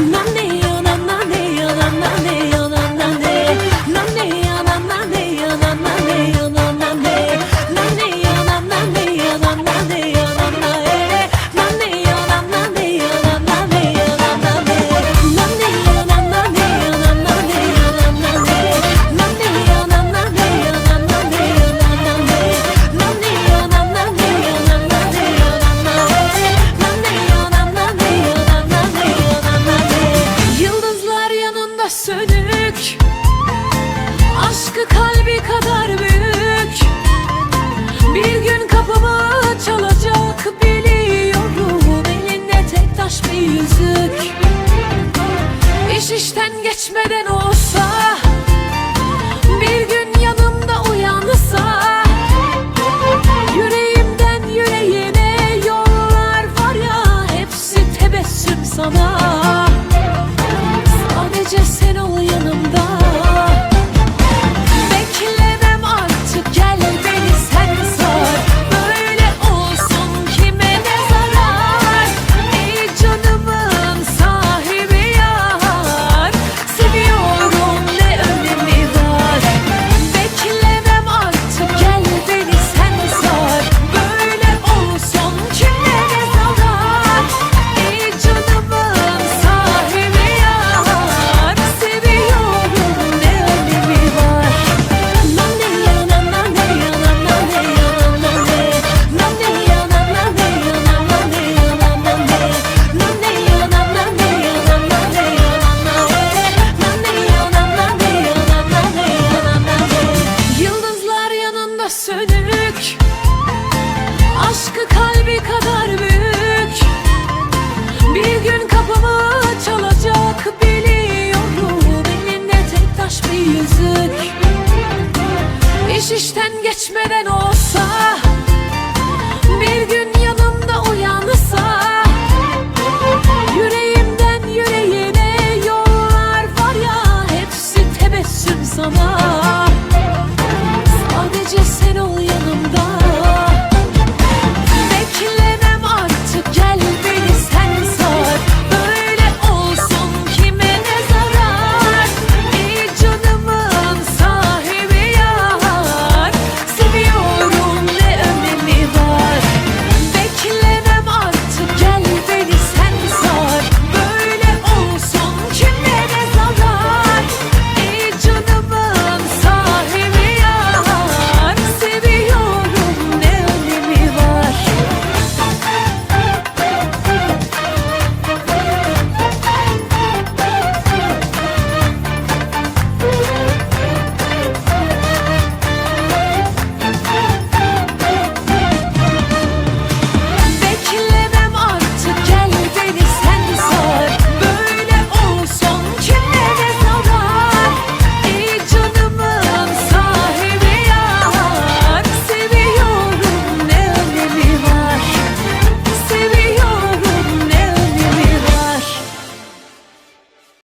money, oh, the money, oh, the money. Sönük Aşkı kalbi kadar büyük. Bir gün kapımı çalacak biliyorum Elinde tek taş bir yüzük. İş işten geçmeden olsa Bir gün yanımda uyansa Yüreğimden yüreğine yollar var ya Hepsi tebessüm sana Sadece sen ol yanımda. sönük Aşkı kalbi kadar büyük. Bir gün kapımı çalacak biliyorum Elinde tek taş bir yüzük. İş işten geçmeden olsa Bir gün yanımda uyansa Yüreğimden yüreğine yollar var ya Hepsi tebessüm sana.